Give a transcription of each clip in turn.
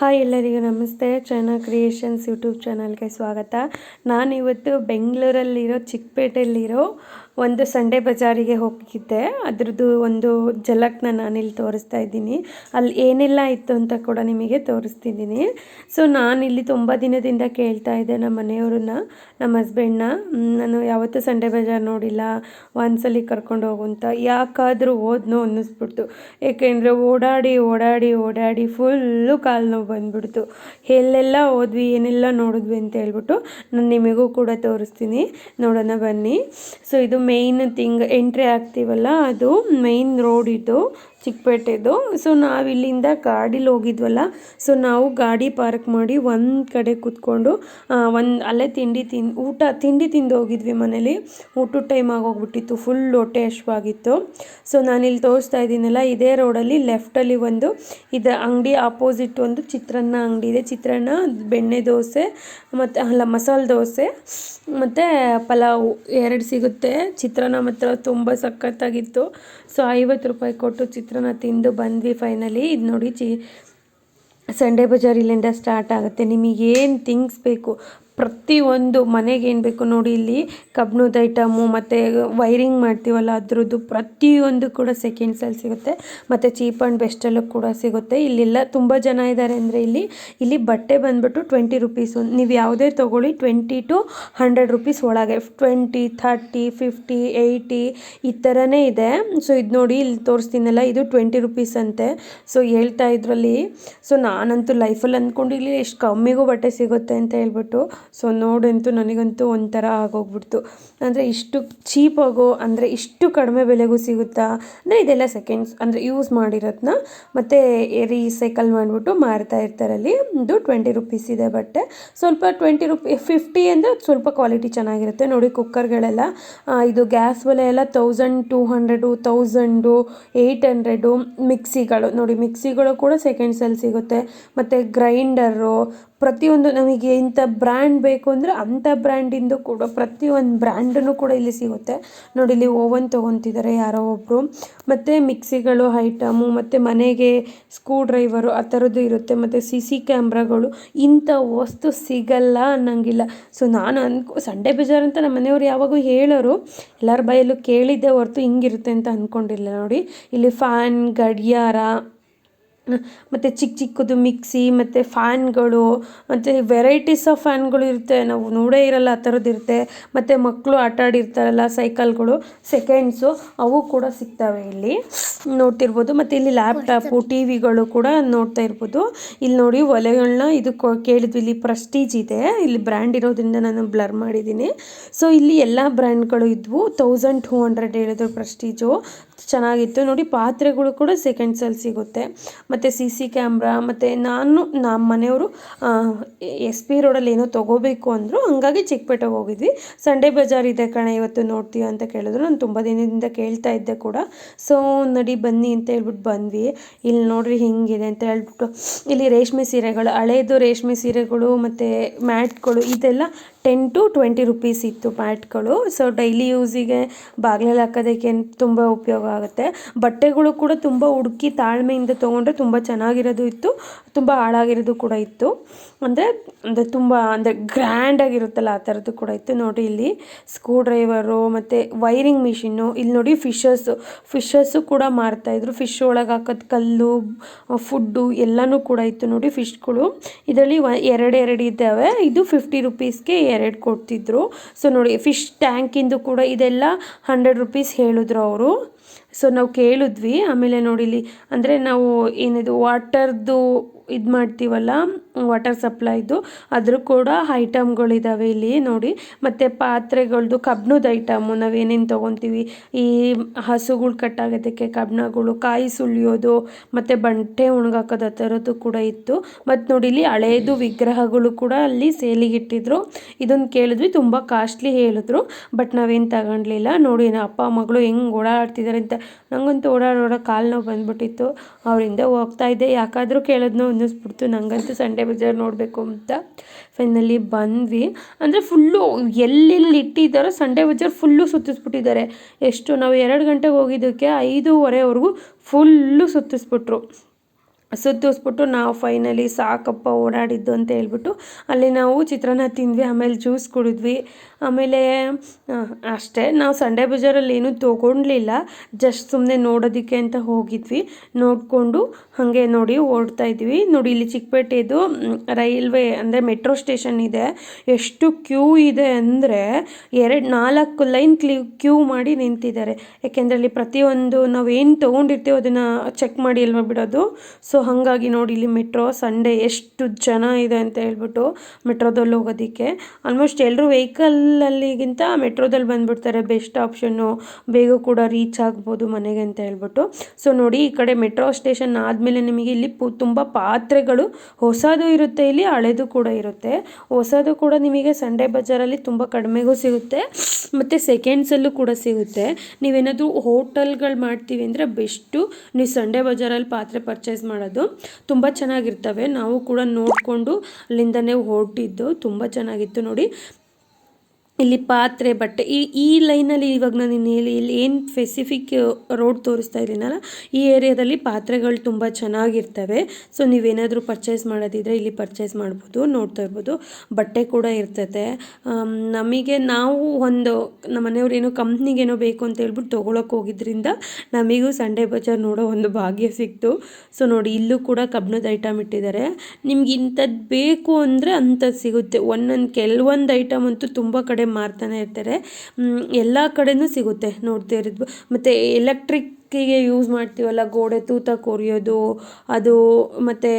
Hi ಎಲ್ಲರಿಗೂ ನಮಸ್ತೆ. China creations YouTube ಚಾನಲ್ಗೆ ಸ್ವಾಗತ. ನಾನಿವತ್ತು ಬೆಂಗಳೂರಲ್ಲಿರೋ ಚಿಕ್ಕಪೇಟೆಯಲ್ಲಿರೋ ಒಂದು ಸಂಡೇ ಬಜಾರಿಗೆ ಹೋಗಿದ್ದೆ. ಅದರದ್ದು ಒಂದು ಝಲಕ್ನ ನಾನಿಲ್ಲಿ ತೋರಿಸ್ತಾ ಇದ್ದೀನಿ. ಅಲ್ಲಿ ಏನೆಲ್ಲ ಇತ್ತು ಅಂತ ಕೂಡ ನಿಮಗೆ ತೋರಿಸ್ತಿದ್ದೀನಿ. ಸೊ, ನಾನಿಲ್ಲಿ ತುಂಬ ದಿನದಿಂದ ಕೇಳ್ತಾ ಇದ್ದೆ ನಮ್ಮ ಮನೆಯವ್ರನ್ನ, ನಮ್ಮ ಹಸ್ಬೆಂಡ್ನ ನಾನು ಯಾವತ್ತೂ ಸಂಡೇ ಬಜಾರ್ ನೋಡಿಲ್ಲ. ಒಂದ್ಸಲಿ ಕರ್ಕೊಂಡು ಹೋಗು ಅಂತ ಯಾಕಾದರೂ ಓದ್ನೋ ಅನ್ನಿಸ್ಬಿಡ್ತು. ಏಕೆಂದರೆ ಓಡಾಡಿ ಓಡಾಡಿ ಓಡಾಡಿ ಫುಲ್ಲು ಕಾಲು ನೋವು ಬಂದ್ಬಿಡ್ತು. ಎಲ್ಲೆಲ್ಲ ಹೋದ್ವಿ, ಏನೆಲ್ಲ ನೋಡಿದ್ವಿ ಅಂತ ಹೇಳ್ಬಿಟ್ಟು ನಾನು ನಿಮಗೂ ಕೂಡ ತೋರಿಸ್ತೀನಿ. ನೋಡೋಣ ಬನ್ನಿ. ಸೊ, ಇದು ಮೇಯ್ನ್ ತಿಂಗ್ ಎಂಟ್ರಿ ಆಗ್ತೀವಲ್ಲ, ಅದು ಮೇಯ್ನ್ ರೋಡ್ ಇದು, ಚಿಕ್ಕಪೇಟೆದು. ಸೊ ನಾವು ಇಲ್ಲಿಂದ ಗಾಡೀಲಿ ಹೋಗಿದ್ವಲ್ಲ ಸೊ ನಾವು ಗಾಡಿ ಪಾರ್ಕ್ ಮಾಡಿ ಒಂದು ಕಡೆ ಕೂತ್ಕೊಂಡು ಒಂದು ಅಲ್ಲೇ ತಿಂಡಿ ತಿನ್, ಊಟ, ತಿಂಡಿ ತಿಂದು ಹೋಗಿದ್ವಿ ಮನೇಲಿ. ಊಟದ ಟೈಮ್ ಆಗೋಗ್ಬಿಟ್ಟಿತ್ತು ಫುಲ್ ಹೊಟ್ಟೆ ಹಶ್ವಾಗಿತ್ತು ಸೊ ನಾನಿಲ್ಲಿ ತೋರಿಸ್ತಾ ಇದ್ದೀನಲ್ಲ, ಇದೇ ರೋಡಲ್ಲಿ ಲೆಫ್ಟಲ್ಲಿ ಒಂದು, ಇದು ಅಂಗಡಿ ಆಪೋಸಿಟ್ ಒಂದು ಚಿತ್ರಾನ್ನ ಅಂಗಡಿ ಇದೆ. ಚಿತ್ರಾನ್ನ, ಬೆಣ್ಣೆ ದೋಸೆ, ಮತ್ತು, ಅಲ್ಲ ಮಸಾಲೆ ದೋಸೆ, ಮತ್ತು ಪಲಾವು, ಎರಡು ಸಿಗುತ್ತೆ. ಚಿತ್ರಾನ್ನ ಮಾತ್ರ ತುಂಬ ಸಖತ್ತಾಗಿತ್ತು. ಸೊ, ಐವತ್ತು ರೂಪಾಯಿ ಕೊಟ್ಟು ಚಿತ್ರಾನ್ನ ತಿಂದು ಬಂದ್ವಿ ಫೈನಲಿ ಇದು ನೋಡಿ ಚಿ ಸಂಡೇ ಬಜಾರ್ ಇಲ್ಲಿಂದ ಸ್ಟಾರ್ಟ್ ಆಗುತ್ತೆ. ನಿಮಗೇನು ಥಿಂಗ್ಸ್ ಬೇಕು? ಪ್ರತಿಯೊಂದು ಮನೆಗೆ ಏನು ಬೇಕು ನೋಡಿ ಇಲ್ಲಿ ಕಬ್ಬಿಣದ ಐಟಮು ಮತ್ತು ವೈರಿಂಗ್ ಮಾಡ್ತೀವಲ್ಲ, ಅದರದ್ದು ಪ್ರತಿಯೊಂದು ಕೂಡ ಸೆಕೆಂಡ್ಸಲ್ಲಿ ಸಿಗುತ್ತೆ. ಮತ್ತು ಚೀಪ್ ಆ್ಯಂಡ್ ಬೆಸ್ಟಲ್ಲೂ ಕೂಡ ಸಿಗುತ್ತೆ. ಇಲ್ಲೆಲ್ಲ ತುಂಬ ಜನ ಇದ್ದಾರೆ ಅಂದರೆ ಇಲ್ಲಿ ಇಲ್ಲಿ ಬಟ್ಟೆ ಬಂದುಬಿಟ್ಟು ಟ್ವೆಂಟಿ ರುಪೀಸು ನೀವು ಯಾವುದೇ ತೊಗೊಳ್ಳಿ ಟ್ವೆಂಟಿ ಟು ಹಂಡ್ರೆಡ್ ರುಪೀಸ್ ಒಳಗೆ. ಟ್ವೆಂಟಿ ಥರ್ಟಿ ಫಿಫ್ಟಿ ಏಯ್ಟಿ ಈ ಥರನೇ ಇದೆ. ಸೊ ಇದು ನೋಡಿ ಇಲ್ಲಿ ತೋರಿಸ್ತೀನಲ್ಲ, ಇದು ಟ್ವೆಂಟಿ ರುಪೀಸ್ ಅಂತೆ. ಸೊ ಹೇಳ್ತಾ ಇದ್ರಲ್ಲಿ ಸೊ ನಾನಂತೂ ಲೈಫಲ್ಲಿ ಅಂದ್ಕೊಂಡು ಇಲ್ಲಿ ಎಷ್ಟು ಕಮ್ಮಿಗೂ ಬಟ್ಟೆ ಸಿಗುತ್ತೆ ಅಂತ ಹೇಳ್ಬಿಟ್ಟು. ಸೊ ನೋಡಂತೂ ನನಗಂತೂ ಒಂಥರ ಆಗೋಗ್ಬಿಡ್ತು. ಅಂದರೆ ಇಷ್ಟು ಚೀಪಾಗೋ ಅಂದರೆ ಇಷ್ಟು ಕಡಿಮೆ ಬೆಲೆಗೂ ಸಿಗುತ್ತಾ? ಅಂದರೆ ಇದೆಲ್ಲ ಸೆಕೆಂಡ್ಸ್ ಅಂದರೆ ಯೂಸ್ ಮಾಡಿರೋದನ್ನ ಮತ್ತು ರೀಸೈಕಲ್ ಮಾಡಿಬಿಟ್ಟು ಮಾರ್ತಾ ಇರ್ತಾರೆ ಅಲ್ಲಿ. ಇದು ಟ್ವೆಂಟಿ ರುಪೀಸ್ ಇದೆ ಬಟ್ಟೆ. ಸ್ವಲ್ಪ ಟ್ವೆಂಟಿ ರುಪಿ ಫಿಫ್ಟಿ ಅಂದರೆ ಸ್ವಲ್ಪ ಕ್ವಾಲಿಟಿ ಚೆನ್ನಾಗಿರುತ್ತೆ. ನೋಡಿ ಕುಕ್ಕರ್ಗಳೆಲ್ಲ ಇದು ಗ್ಯಾಸ್ ಒಲೆ ಎಲ್ಲ thousand two hundred thousand eight hundred ಮಿಕ್ಸಿಗಳು. ನೋಡಿ ಮಿಕ್ಸಿಗಳು ಕೂಡ ಸೆಕೆಂಡ್ಸಲ್ಲಿ ಸಿಗುತ್ತೆ. ಮತ್ತು ಗ್ರೈಂಡರು ಪ್ರತಿಯೊಂದು ನಮಗೆ ಇಂಥ ಬ್ರ್ಯಾಂಡ್ ಬೇಕು ಅಂದರೆ ಅಂಥ ಬ್ರ್ಯಾಂಡಿಂದು ಕೂಡ ಪ್ರತಿಯೊಂದು ಬ್ರ್ಯಾಂಡನ್ನು ಕೂಡ ಇಲ್ಲಿ ಸಿಗುತ್ತೆ. ನೋಡಿ, ಇಲ್ಲಿ ಓವನ್ ತೊಗೊತಿದ್ದಾರೆ ಯಾರೋ ಒಬ್ಬರು ಮತ್ತು ಮಿಕ್ಸಿಗಳು ಐಟಮು ಮತ್ತು ಮನೆಗೆ ಸ್ಕ್ರೂ ಡ್ರೈವರು ಆ ಥರದ್ದು ಇರುತ್ತೆ. ಮತ್ತು ಸಿ ಸಿ ಕ್ಯಾಮ್ರಾಗಳು ಇಂಥ ವಸ್ತು ಸಿಗಲ್ಲ ಅನ್ನೋಂಗಿಲ್ಲ. ಸೊ ನಾನು ಅನ್ಕೊ ಸಂಡೇ ಬಜಾರ್ ಅಂತ ನಮ್ಮ ಮನೆಯವ್ರು ಯಾವಾಗೂ ಹೇಳೋರು, ಎಲ್ಲರ ಬಾಯಲ್ಲೂ ಕೇಳಿದ್ದೆ ಹೊರತು ಹಿಂಗಿರುತ್ತೆ ಅಂತ ಅಂದ್ಕೊಂಡಿಲ್ಲ ನೋಡಿ. ಇಲ್ಲಿ ಫ್ಯಾನ್ ಗಡಿಯಾರ ಮತ್ತು ಚಿಕ್ಕ ಚಿಕ್ಕದು ಮಿಕ್ಸಿ, ಮತ್ತು ಫ್ಯಾನ್ಗಳು, ಮತ್ತು ವೆರೈಟೀಸ್ ಆಫ್ ಫ್ಯಾನ್ಗಳು ಇರುತ್ತೆ. ನಾವು ನೋಡೇ ಇರಲ್ಲ, ಆ ಥರದ್ದು ಇರುತ್ತೆ. ಮತ್ತು ಮಕ್ಕಳು ಆಟ ಆಡಿರ್ತಾರಲ್ಲ, ಸೈಕಲ್ಗಳು, ಸೆಕೆಂಡ್ಸು, ಅವು ಕೂಡ ಸಿಗ್ತವೆ ಇಲ್ಲಿ. ನೋಡ್ತಿರ್ಬೋದು. ಮತ್ತು ಇಲ್ಲಿ ಲ್ಯಾಪ್ಟಾಪು ಟಿ ವಿಗಳು ಕೂಡ ನೋಡ್ತಾ ಇರ್ಬೋದು. ಇಲ್ಲಿ ನೋಡಿ ಒಲೆಗಳನ್ನ ಇದು ಕೇಳಿದ್ವಿ. ಇಲ್ಲಿ ಪ್ರೆಸ್ಟೀಜ್ ಇದೆ. ಇಲ್ಲಿ ಬ್ರ್ಯಾಂಡ್ ಇರೋದ್ರಿಂದ ನಾನು ಬ್ಲರ್ ಮಾಡಿದ್ದೀನಿ. ಸೊ, ಇಲ್ಲಿ ಎಲ್ಲ ಬ್ರ್ಯಾಂಡ್ಗಳು ಇದ್ವು. ತೌಸಂಡ್ ಟೂ ಹಂಡ್ರೆಡ್ ಹೇಳಿದ್ರು ಪ್ರೆಸ್ಟೀಜು. ಚೆನ್ನಾಗಿತ್ತು. ನೋಡಿ, ಪಾತ್ರೆಗಳು ಕೂಡ ಸೆಕೆಂಡ್ಸಲ್ಲಿ ಸಿಗುತ್ತೆ. ಮತ್ತು ಸಿ ಸಿ ಕ್ಯಾಮ್ರಾ ಮತ್ತು ನಾನು ನಮ್ಮ ಮನೆಯವರು ಎಸ್ ಪಿ ರೋಡಲ್ಲಿ ಏನೋ ತೊಗೋಬೇಕು ಅಂದರು, ಹಂಗಾಗಿ ಚಿಕ್ಕಪೇಟೆಗೆ ಹೋಗಿದ್ವಿ. ಸಂಡೇ ಬಜಾರ್ ಇದೆ ಕಣೆ, ಇವತ್ತು ನೋಡ್ತೀವಿ ಅಂತ ಕೇಳಿದ್ರು. ನಾನು ತುಂಬ ದಿನದಿಂದ ಕೇಳ್ತಾ ಇದ್ದೆ ಕೂಡ. ಸೊ ನಡಿ ಬನ್ನಿ ಅಂತ ಹೇಳ್ಬಿಟ್ಟು ಬಂದ್ವಿ. ಇಲ್ಲಿ ನೋಡ್ರಿ ಹಿಂಗಿದೆ ಅಂತ ಹೇಳ್ಬಿಟ್ಟು, ಇಲ್ಲಿ ರೇಷ್ಮೆ ಸೀರೆಗಳು, ಹಳೇದು ರೇಷ್ಮೆ ಸೀರೆಗಳು, ಮತ್ತು ಮ್ಯಾಟ್ಗಳು, ಇದೆಲ್ಲ ಟೆನ್ ಟು ಟ್ವೆಂಟಿ ರುಪೀಸ್ ಇತ್ತು ಮ್ಯಾಟ್ಗಳು. ಸೊ ಡೈಲಿ ಯೂಸಿಗೆ ಬಾಗಿಲಲ್ಲಿ ಹಾಕೋದಕ್ಕೆ ತುಂಬ ಉಪಯೋಗ ಆಗುತ್ತೆ. ಬಟ್ಟೆಗಳು ಕೂಡ ತುಂಬ ಹುಡುಕಿ ತಾಳ್ಮೆಯಿಂದ ತೊಗೊಂಡ್ರೆ ತುಂಬ ಚೆನ್ನಾಗಿರೋದು ಇತ್ತು. ತುಂಬ ಹಾಳಾಗಿರೋದು ಕೂಡ ಇತ್ತು. ಅಂದರೆ ಅಂದರೆ ತುಂಬ, ಅಂದರೆ ಗ್ರ್ಯಾಂಡಾಗಿರುತ್ತಲ್ಲ ಆ ಥರದ್ದು ಕೂಡ ಇತ್ತು. ನೋಡಿ ಇಲ್ಲಿ ಸ್ಕ್ರೂ ಡ್ರೈವರು ಮತ್ತು ವೈರಿಂಗ್ ಮಿಷಿನ್ನು ಇಲ್ಲಿ ನೋಡಿ ಫಿಶಸ್ಸು ಫಿಶಸ್ಸು ಕೂಡ ಮಾರ್ತಾಯಿದ್ರು ಫಿಶ್ ಒಳಗೆ ಹಾಕೋದು ಕಲ್ಲು ಫುಡ್ಡು ಎಲ್ಲನೂ ಕೂಡ ಇತ್ತು ನೋಡಿ ಫಿಶ್ಗಳು ಇದರಲ್ಲಿ ಎರಡು ಎರಡು ಇದ್ದಾವೆ. ಇದು ಫಿಫ್ಟಿ ರುಪೀಸ್ಗೆ ಎರಡು ಕೊಡ್ತಿದ್ರು. ಸೊ ನೋಡಿ ಫಿಶ್ ಟ್ಯಾಂಕಿಂದು ಕೂಡ ಇದೆಲ್ಲ ಹಂಡ್ರೆಡ್ ರುಪೀಸ್ ಹೇಳಿದ್ರು ಅವರು. ಸೊ ನಾವು ಕೇಳಿದ್ವಿ. ಆಮೇಲೆ ನೋಡಿಲಿ ಅಂದರೆ ನಾವು ಏನಿದು ವಾಟರ್ದು ಇದು ಮಾಡ್ತೀವಲ್ಲ, ವಾಟರ್ ಸಪ್ಲೈದು ಅದ್ರ ಕೂಡ ಐಟಮ್ಗಳಿದ್ದಾವೆ ಇಲ್ಲಿ ನೋಡಿ. ಮತ್ತು ಪಾತ್ರೆಗಳದ್ದು ಕಬ್ಬಿಣದ ಐಟಮು ನಾವೇನೇನು ತೊಗೊತೀವಿ? ಈ ಹಸುಗಳು ಕಟ್ಟಾಗೋದಕ್ಕೆ ಕಬ್ಬಿಣಗಳು ಕಾಯಿ ಸುಳಿಯೋದು ಮತ್ತು ಬಂಟೆ ಒಣಗಾಕೋದು ಆ ಥರದ್ದು ಕೂಡ ಇತ್ತು. ಮತ್ತು ನೋಡಿ ಇಲ್ಲಿ ಹಳೇದು ವಿಗ್ರಹಗಳು ಕೂಡ ಅಲ್ಲಿ ಸೇಲಿಗೆ ಇಟ್ಟಿದ್ರು. ಇದನ್ನು ಕೇಳಿದ್ವಿ, ತುಂಬ ಕಾಸ್ಟ್ಲಿ ಹೇಳಿದ್ರು. ಬಟ್ ನಾವೇನು ತಗೊಂಡ್ಲಿಲ್ಲ. ನೋಡಿ ಅಪ್ಪ ಮಗಳು ಹೆಂಗೆ ಓಡಾಡ್ತಿದ್ದಾರೆ ಅಂತ ನನಗಂತೂ ಓಡಾಡೋಡ ಕಾಲು ನೋವು ಬಂದ್ಬಿಟ್ಟಿತ್ತು. ಅವರಿಂದ ಹೋಗ್ತಾ ಇದ್ದೆ. ಯಾಕಾದರೂ ಕೇಳೋದನ್ನ ಅನ್ನಿಸ್ಬಿಡ್ತು. ನನಗಂತೂ ಸಂಡೇ ಬಜಾರ್ ನೋಡಬೇಕು ಅಂತ ಫೈನಲಿ ಬಂದ್ವಿ. ಅಂದರೆ ಫುಲ್ಲು ಎಲ್ಲೆಲ್ಲಿ ಇಟ್ಟಿದ್ದಾರೋ ಸಂಡೇ ಬಜಾರ್ ಫುಲ್ಲು ಸುತ್ತಿಸ್ಬಿಟ್ಟಿದ್ದಾರೆ. ಎಷ್ಟು ನಾವು ಎರಡು ಗಂಟೆಗೆ ಹೋಗಿದ್ದಕ್ಕೆ ಐದೂವರೆವರೆಗೂ ಫುಲ್ಲು ಸುತ್ತಿಸ್ಬಿಟ್ರು. ಸುತ್ತಿಸ್ಬಿಟ್ಟು ನಾವು ಫೈನಲಿ ಸಾಕಪ್ಪ ಓಡಾಡಿದ್ದು ಅಂತ ಹೇಳ್ಬಿಟ್ಟು ಅಲ್ಲಿ ನಾವು ಚಿತ್ರಾನ್ನ ತಿಂದ್ವಿ, ಆಮೇಲೆ ಜ್ಯೂಸ್ ಕುಡಿದ್ವಿ. ಆಮೇಲೆ ಅಷ್ಟೇ. ನಾವು ಸಂಡೇ ಬಜಾರಲ್ಲಿ ಏನೂ ತೊಗೊಂಡ್ಲಿಲ್ಲ. ಜಸ್ಟ್ ಸುಮ್ಮನೆ ನೋಡೋದಕ್ಕೆ ಅಂತ ಹೋಗಿದ್ವಿ. ನೋಡಿಕೊಂಡು ಹಾಗೆ ನೋಡಿ ಓಡ್ತಾ ಇದ್ವಿ. ನೋಡಿ, ಇಲ್ಲಿ ಚಿಕ್ಕಪೇಟೆದು ರೈಲ್ವೆ ಅಂದರೆ ಮೆಟ್ರೋ ಸ್ಟೇಷನ್ ಇದೆ. ಎಷ್ಟು ಕ್ಯೂ ಇದೆ ಅಂದರೆ ಎರಡು, ನಾಲ್ಕು ಲೈನ್ ಕ್ಲೀ ಕ್ಯೂ ಮಾಡಿ ನಿಂತಿದ್ದಾರೆ. ಯಾಕೆಂದರೆ ಅಲ್ಲಿ ಪ್ರತಿಯೊಂದು ನಾವು ಏನು ತೊಗೊಂಡಿರ್ತೀವೋ ಅದನ್ನು ಚೆಕ್ ಮಾಡಿ ಅಲ್ವಾ ಬಿಡೋದು. ಸೊ ಹಾಗಾಗಿ ನೋಡಿ ಇಲ್ಲಿ ಮೆಟ್ರೋ ಸಂಡೇ ಎಷ್ಟು ಜನ ಇದೆ ಅಂತ ಹೇಳ್ಬಿಟ್ಟು ಮೆಟ್ರೋದಲ್ಲಿ ಹೋಗೋದಕ್ಕೆ. ಆಲ್ಮೋಸ್ಟ್ ಎಲ್ಲರೂ ವೆಹಿಕಲಲ್ಲಿಗಿಂತ ಮೆಟ್ರೋದಲ್ಲಿ ಬಂದುಬಿಡ್ತಾರೆ. ಬೆಸ್ಟ್ ಆಪ್ಷನ್ನು ಬೇಗ ಕೂಡ ರೀಚ್ ಆಗ್ಬೋದು ಮನೆಗೆ ಅಂತ ಹೇಳ್ಬಿಟ್ಟು. ಸೊ ನೋಡಿ ಈ ಕಡೆ ಮೆಟ್ರೋ ಸ್ಟೇಷನ್ ಆದಮೇಲೆ ನಿಮಗೆ ಇಲ್ಲಿ ಪು ತುಂಬ ಪಾತ್ರೆಗಳು ಹೊಸದು ಇರುತ್ತೆ, ಇಲ್ಲಿ ಹಳೆದು ಕೂಡ ಇರುತ್ತೆ. ಹೊಸದು ಕೂಡ ನಿಮಗೆ ಸಂಡೇ ಬಜಾರಲ್ಲಿ ತುಂಬ ಕಡಿಮೆಗೂ ಸಿಗುತ್ತೆ. ಮತ್ತು ಸೆಕೆಂಡ್ಸಲ್ಲೂ ಕೂಡ ಸಿಗುತ್ತೆ. ನೀವೇನಾದರೂ ಹೋಟೆಲ್ಗಳು ಮಾಡ್ತೀವಿ ಅಂದರೆ ಬೆಸ್ಟು. ನೀವು ಸಂಡೇ ಬಜಾರಲ್ಲಿ ಪಾತ್ರೆ ಪರ್ಚೇಸ್ ಮಾಡೋದು. ತುಂಬ ಚೆನ್ನಾಗಿರ್ತವೆ. ನಾವು ಕೂಡ ನೋಡಿಕೊಂಡು ಅಲ್ಲಿಂದನೇ ಹೊರಟಿದ್ದು. ತುಂಬ ಚೆನ್ನಾಗಿತ್ತು ನೋಡಿ. ಇಲ್ಲಿ ಪಾತ್ರೆ, ಬಟ್ಟೆ, ಈ ಈ ಲೈನಲ್ಲಿ ಇವಾಗ ನಾನು ಹೇಳಿ ಇಲ್ಲಿ ಏನು ಸ್ಪೆಸಿಫಿಕ್ ರೋಡ್ ತೋರಿಸ್ತಾ ಇದ್ದೀನಲ್ಲ, ಈ ಏರಿಯಾದಲ್ಲಿ ಪಾತ್ರೆಗಳು ತುಂಬ ಚೆನ್ನಾಗಿರ್ತವೆ. ಸೊ ನೀವೇನಾದರೂ ಪರ್ಚೇಸ್ ಮಾಡೋದಿದ್ರೆ ಇಲ್ಲಿ ಪರ್ಚೇಸ್ ಮಾಡ್ಬೋದು, ನೋಡ್ತಾ ಇರ್ಬೋದು. ಬಟ್ಟೆ ಕೂಡ ಇರ್ತದೆ ನಮಗೆ ನಾವು ಒಂದು, ನಮ್ಮ ಮನೆಯವ್ರು ಏನೋ ಕಂಪ್ನಿಗೇನೋ ಬೇಕು ಅಂತ ಹೇಳ್ಬಿಟ್ಟು ತೊಗೊಳಕ್ಕೆ ಹೋಗಿದ್ರಿಂದ ನಮಗೂ ಸಂಡೇ ಬಜಾರ್ ನೋಡೋ ಒಂದು ಭಾಗ್ಯ ಸಿಕ್ತು. ಸೊ ನೋಡಿ, ಇಲ್ಲೂ ಕೂಡ ಕಬ್ಬಿಣದ ಐಟಮ್ ಇಟ್ಟಿದ್ದಾರೆ. ನಿಮ್ಗೆ ಇಂಥದ್ದು ಬೇಕು ಅಂದರೆ ಅಂಥದ್ದು ಸಿಗುತ್ತೆ. ಒಂದೊಂದು, ಕೆಲವೊಂದು ಐಟಮ್ ಅಂತೂ ತುಂಬ ಕಡೆ ಮಾರ್ತಾನೆ ಇರ್ತಾರೆ. ಎಲ್ಲ ಕಡೆನೂ ಸಿಗುತ್ತೆ ನೋಡ್ತಾ ಇರೋದು. ಮತ್ತು ಎಲೆಕ್ಟ್ರಿಕ್ಕಿಗೆ ಯೂಸ್ ಮಾಡ್ತೀವಲ್ಲ, ಗೋಡೆ ತೂತ ಕೊರಿಯೋದು, ಅದು ಮತ್ತು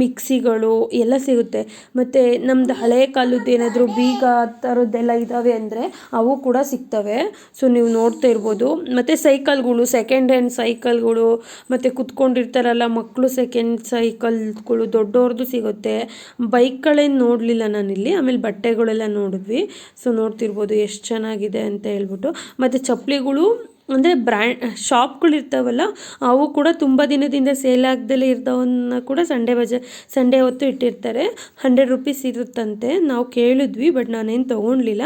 ಮಿಕ್ಸಿಗಳು ಎಲ್ಲ ಸಿಗುತ್ತೆ. ಮತ್ತು ನಮ್ದು ಹಳೆ ಕಾಲದ್ದು ಏನಾದರೂ ಬೀಗ ಆ ಥರದ್ದೆಲ್ಲ ಇದ್ದಾವೆ ಅಂದರೆ ಅವು ಕೂಡ ಸಿಗ್ತವೆ. ಸೊ ನೀವು ನೋಡ್ತಾ ಇರ್ಬೋದು. ಮತ್ತು ಸೈಕಲ್ಗಳು ಸೆಕೆಂಡ್ ಹ್ಯಾಂಡ್ ಸೈಕಲ್ಗಳು ಮತ್ತು ಕುತ್ಕೊಂಡಿರ್ತಾರಲ್ಲ ಮಕ್ಕಳು ಸೆಕೆಂಡ್ ಸೈಕಲ್ಗಳು ದೊಡ್ಡವ್ರದ್ದು ಸಿಗುತ್ತೆ. ಬೈಕ್ಗಳೇನು ನೋಡಲಿಲ್ಲ ನಾನಿಲ್ಲಿ, ಆಮೇಲೆ ಬಟ್ಟೆಗಳೆಲ್ಲ ನೋಡಿದ್ವಿ. ಸೊ ನೋಡ್ತಿರ್ಬೋದು ಎಷ್ಟು ಚೆನ್ನಾಗಿದೆ ಅಂತ ಹೇಳ್ಬಿಟ್ಟು. ಮತ್ತು ಚಪ್ಪಲಿಗಳು ಅಂದರೆ ಬ್ರ್ಯಾಂಡ್ ಶಾಪ್ಗಳು ಇರ್ತಾವಲ್ಲ, ಅವು ಕೂಡ ತುಂಬ ದಿನದಿಂದ ಸೇಲ್ ಆಗ್ದಲೇ ಇರ್ತಾವನ್ನ ಕೂಡ ಸಂಡೇ ಬಜಾರ್ ಸಂಡೇ ಹೊತ್ತು ಇಟ್ಟಿರ್ತಾರೆ. ಹಂಡ್ರೆಡ್ ರುಪೀಸ್ ಇರುತ್ತಂತೆ. ನಾವು ಕೇಳಿದ್ವಿ ಬಟ್ ನಾನೇನು ತೊಗೊಳ್ಲಿಲ್ಲ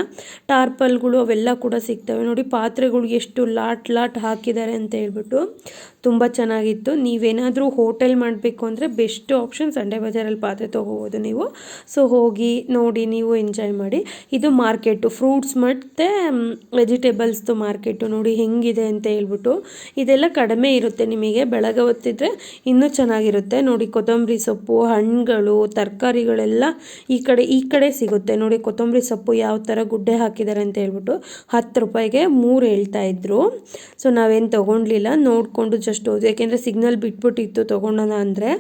ಟಾರ್ಪಲ್ಗಳು ಅವೆಲ್ಲ ಕೂಡ ಸಿಗ್ತವೆ. ನೋಡಿ ಪಾತ್ರೆಗಳಿಗೆ ಎಷ್ಟು ಲಾಟ್ ಲಾಟ್ ಹಾಕಿದ್ದಾರೆ ಅಂತ ಹೇಳ್ಬಿಟ್ಟು. ತುಂಬ ಚೆನ್ನಾಗಿತ್ತು. ನೀವೇನಾದರೂ ಹೋಟೆಲ್ ಮಾಡಬೇಕು ಅಂದರೆ ಬೆಸ್ಟ್ ಆಪ್ಷನ್ ಸಂಡೇ ಬಜಾರಲ್ಲಿ ಪಾತ್ರೆ ತೊಗೋಬೋದು ನೀವು. ಸೊ ಹೋಗಿ ನೋಡಿ, ನೀವು ಎಂಜಾಯ್ ಮಾಡಿ. ಇದು ಮಾರ್ಕೆಟು. ಫ್ರೂಟ್ಸ್ ಮತ್ತು ವೆಜಿಟೇಬಲ್ಸ್ದು ಮಾರ್ಕೆಟು. ನೋಡಿ ಹೆಂಗಿದೆ ಅಂತ ಹೇಳ್ಬಿಟ್ಟು. ಇದೆಲ್ಲ ಕಡಿಮೆ ಇರುತ್ತೆ ನಿಮಗೆ. ಬೆಳಗ್ಗೆ ಹೊತ್ತಿದ್ರೆ ಇನ್ನೂ ಚೆನ್ನಾಗಿರುತ್ತೆ. ನೋಡಿ ಕೊತ್ತಂಬರಿ ಸೊಪ್ಪು, ಹಣ್ಣುಗಳು, ತರಕಾರಿಗಳೆಲ್ಲ ಈ ಕಡೆ ಈ ಕಡೆ ಸಿಗುತ್ತೆ. ನೋಡಿ ಕೊತ್ತಂಬರಿ ಸೊಪ್ಪು ಯಾವ ಥರ ಗುಡ್ಡೆ ಹಾಕಿದ್ದಾರೆ ಅಂತ ಹೇಳ್ಬಿಟ್ಟು ಹತ್ತು ರೂಪಾಯಿಗೆ ಮೂರು ಹೇಳ್ತಾ ಇದ್ರು. ಸೊ ನಾವೇನು ತೊಗೊಂಡ್ಲಿಲ್ಲ. ನೋಡಿಕೊಂಡು ಜಸ್ಟ್ ಹೋದ್ವಿ ಯಾಕೆಂದರೆ ಸಿಗ್ನಲ್ ಬಿಟ್ಬಿಟ್ಟಿತ್ತು ತೊಗೊಂಡೋಣ ಅಂದರೆ.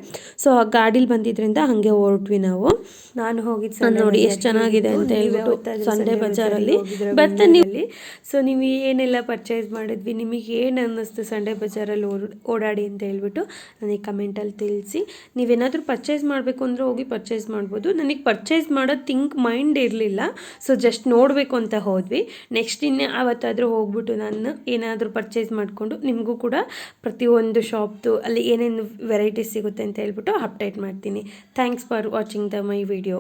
ಸೊ ಆ ಗಾಡೀಲಿ ಬಂದಿದ್ರಿಂದ ಹಾಗೆ ಹೊರಟ್ವಿ ನಾವು. ನಾನು ಹೋಗಿದ್ದು ನೋಡಿ ಎಷ್ಟು ಚೆನ್ನಾಗಿದೆ ಅಂತ ಹೇಳ್ಬಿಟ್ಟು ಸಂಡೇ ಬಜಾರಲ್ಲಿ ಬರ್ತಾನೆ ಇಲ್ಲಿ ಸೊ ನೀವು ಏನೆಲ್ಲ ಪರ್ಚೇಸ್ ಮಾಡಿದ್ವಿ? ನಿಮಗೆ ಏನು ಅನ್ನಿಸ್ತು ಸಂಡೇ ಬಜಾರಲ್ಲಿ ಓಡ್ ಓಡಾಡಿ ಅಂತ ಹೇಳ್ಬಿಟ್ಟು ನನಗೆ ಕಮೆಂಟಲ್ಲಿ ತಿಳಿಸಿ. ನೀವೇನಾದರೂ ಪರ್ಚೇಸ್ ಮಾಡಬೇಕು ಅಂದರೆ ಹೋಗಿ ಪರ್ಚೇಸ್ ಮಾಡ್ಬೋದು. ನನಗೆ ಪರ್ಚೇಸ್ ಮಾಡೋ ಥಿಂಕ್ ಮೈಂಡ್ ಇರಲಿಲ್ಲ. ಸೊ ಜಸ್ಟ್ ನೋಡಬೇಕು ಅಂತ ಹೋದ್ವಿ. ನೆಕ್ಸ್ಟ್ ಇನ್ನೇ ಆವತ್ತಾದರೂ ಹೋಗ್ಬಿಟ್ಟು ನಾನು ಏನಾದರೂ ಪರ್ಚೇಸ್ ಮಾಡಿಕೊಂಡು ನಿಮಗೂ ಕೂಡ ಪ್ರತಿಯೊಂದು ಶಾಪ್ದು ಅಲ್ಲಿ ಏನೇನು ವೆರೈಟೀಸ್ ಸಿಗುತ್ತೆ ಅಂತ ಹೇಳ್ಬಿಟ್ಟು ಅಪ್ಡೇಟ್ ಮಾಡ್ತೀನಿ. Thanks for watching the my video